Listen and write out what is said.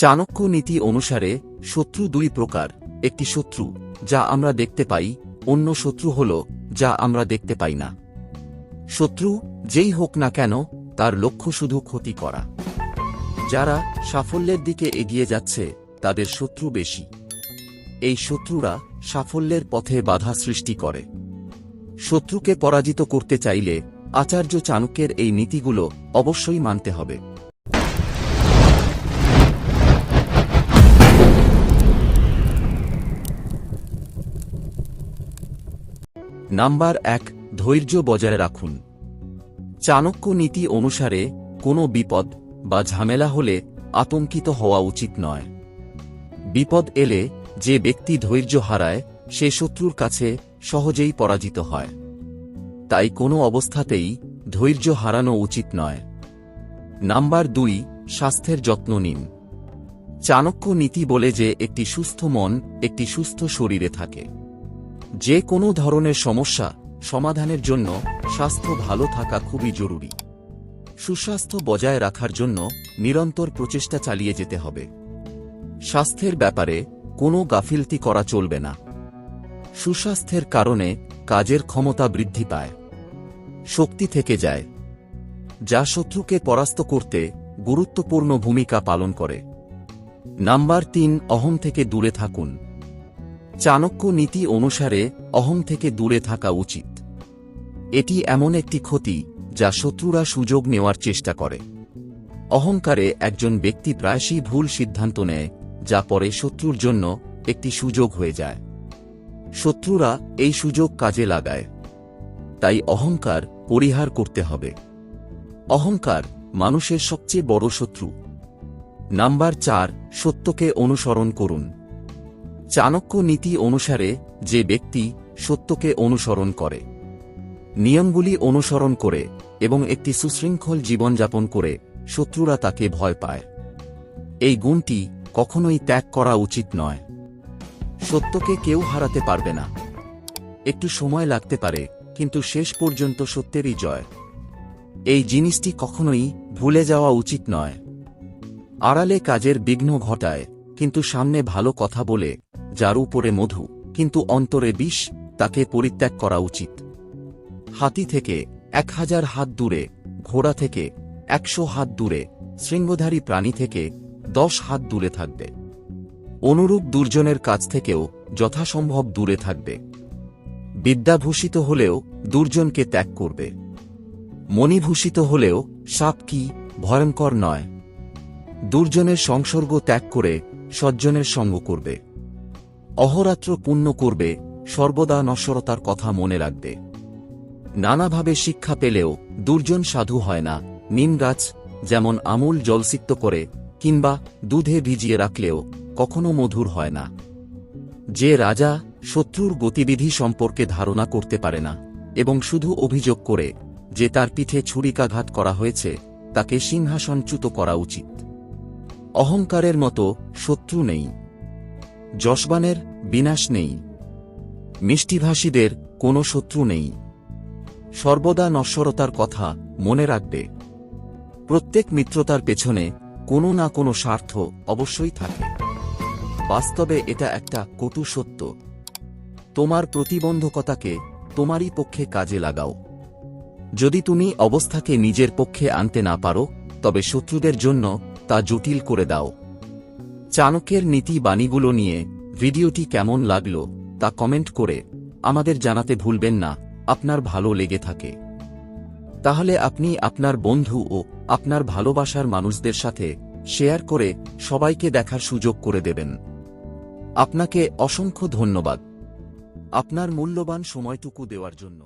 চাণক্য নীতি অনুসারে, শত্রু দুই প্রকার। একটি শত্রু, যা আমরা দেখতে পাই, অন্য শত্রু হল, যা আমরা দেখতে পাই না। শত্রু, যেই হোক না কেন, তার লক্ষ্য শুধু ক্ষতি করা। যারা সাফল্যের দিকে এগিয়ে যাচ্ছে, তাদের শত্রু বেশি। এই শত্রুরা সাফল্যের পথে বাধা সৃষ্টি করে। শত্রুকে পরাজিত করতে চাইলে, আচার্য চাণক্যের এই নীতিগুলো অবশ্যই মানতে হবে। নাম্বার এক, ধৈর্য বজায় রাখুন। চাণক্য নীতি অনুসারে কোনো বিপদ বা ঝামেলা হলে আতঙ্কিত হওয়া উচিত নয়। বিপদ এলে যে ব্যক্তি ধৈর্য হারায়, সে শত্রুর কাছে সহজেই পরাজিত হয়। তাই কোনো অবস্থাতেই ধৈর্য হারানো উচিত নয়। নাম্বার দুই, স্বাস্থ্যের যত্ন নিন। চাণক্য নীতি বলে যে একটি সুস্থ মন একটি সুস্থ শরীরে থাকে। যে কোনো ধরনের সমস্যা সমাধানের জন্য স্বাস্থ্য ভালো থাকা খুবই জরুরি। সুস্বাস্থ্য বজায় রাখার জন্য নিরন্তর প্রচেষ্টা চালিয়ে যেতে হবে। স্বাস্থ্যের ব্যাপারে কোনো গাফিলতি করা চলবে না। সুস্বাস্থ্যের কারণে কাজের ক্ষমতা বৃদ্ধি পায়। শক্তি থেকে যায়। যা শত্রুকে পরাস্ত করতে গুরুত্বপূর্ণ ভূমিকা পালন করে। নাম্বার তিন অহং থেকে দূরে থাকুন। চাণক্য নীতি অনুসারে অহং থেকে দূরে থাকা উচিত। এটি এমন একটি ক্ষতি যা শত্রুরা সুযোগ নেওয়ার চেষ্টা করে। অহংকারে একজন ব্যক্তি প্রায়শই ভুল সিদ্ধান্ত নেয়, যা পরে শত্রুর জন্য একটি সুযোগ হয়ে যায়। শত্রুরা এই সুযোগ কাজে লাগায়। তাই অহংকার পরিহার করতে হবে। অহংকার মানুষের সবচেয়ে বড় শত্রু। নাম্বার চার, সত্যকে অনুসরণ করুন। চাণক্য নীতি অনুসারে যে ব্যক্তি সত্যকে অনুসরণ করে, নিয়মগুলি অনুসরণ করে এবং একটি সুশৃঙ্খল জীবনযাপন করে, শত্রুরা তাকে ভয় পায়। এই গুণটি কখনোই ত্যাগ করা উচিত নয়। সত্যকে কেউ হারাতে পারবে না। একটু সময় লাগতে পারে, কিন্তু শেষ পর্যন্ত সত্যেরই জয়। এই জিনিসটি কখনোই ভুলে যাওয়া উচিত নয়। আড়ালে কাজের বিঘ্ন ঘটায়, কিন্তু সামনে ভালো কথা বলে যার উপরে মধু, কিন্তু অন্তরে বিষ, তাকে পরিত্যাগ করা উচিত। হাতি থেকে এক হাজার হাত দূরে, ঘোড়া থেকে একশো হাত দূরে, শৃঙ্গধারী প্রাণী থেকে দশ হাত দূরে থাকবে। অনুরূপ দুর্জনের কাছ থেকেও যথাসম্ভব দূরে থাকবে। বিদ্যাভূষিত হলেও দুর্জনকে ত্যাগ করবে। মণিভূষিত হলেও সাপ কি ভয়ঙ্কর নয়। দুর্জনের সংসর্গ ত্যাগ করে সজ্জনের সঙ্গ করবে। অহরাত্র পুণ্য করবে, সর্বদা নশ্বরতার কথা মনে রাখবে। নানাভাবে শিক্ষা পেলেও দুর্জন সাধু হয় না, নিম গাছ যেমন আমূল জলসিক্ত করে, কিংবা দুধে ভিজিয়ে রাখলেও কখনো মধুর হয় না। যে রাজা শত্রুর গতিবিধি সম্পর্কে ধারণা করতে পারে না, এবং শুধু অভিযোগ করে যে তার পিঠে ছুরিকাঘাত করা হয়েছে, তাকে সিংহাসনচ্যুত করা উচিত। অহংকারের মতো শত্রু নেই। যশবানের বিনাশ নেই। মিষ্টিভাষীদের কোনো শত্রু নেই। সর্বদা নশ্বরতার কথা মনে রাখবে। প্রত্যেক মিত্রতার পেছনে কোনো না কোনো স্বার্থ অবশ্যই থাকে। বাস্তবে এটা একটা কটু সত্য। তোমার প্রতিবন্ধকতাকে তোমারই পক্ষে কাজে লাগাও। যদি তুমি অবস্থাকে নিজের পক্ষে আনতে না পারো, তবে শত্রুদের জন্য তা জটিল করে দাও। চাণক্যের নীতি বাণীগুলো নিয়ে ভিডিওটি কেমন লাগল তা কমেন্ট করে আমাদের জানাতে ভুলবেন না, আপনার ভালো লেগে থাকে। তাহলে আপনি আপনার বন্ধু ও আপনার ভালোবাসার মানুষদের সাথে শেয়ার করে সবাইকে দেখার সুযোগ করে দেবেন। আপনাকে অসংখ্য ধন্যবাদ। আপনার মূল্যবান সময়টুকু দেওয়ার জন্য।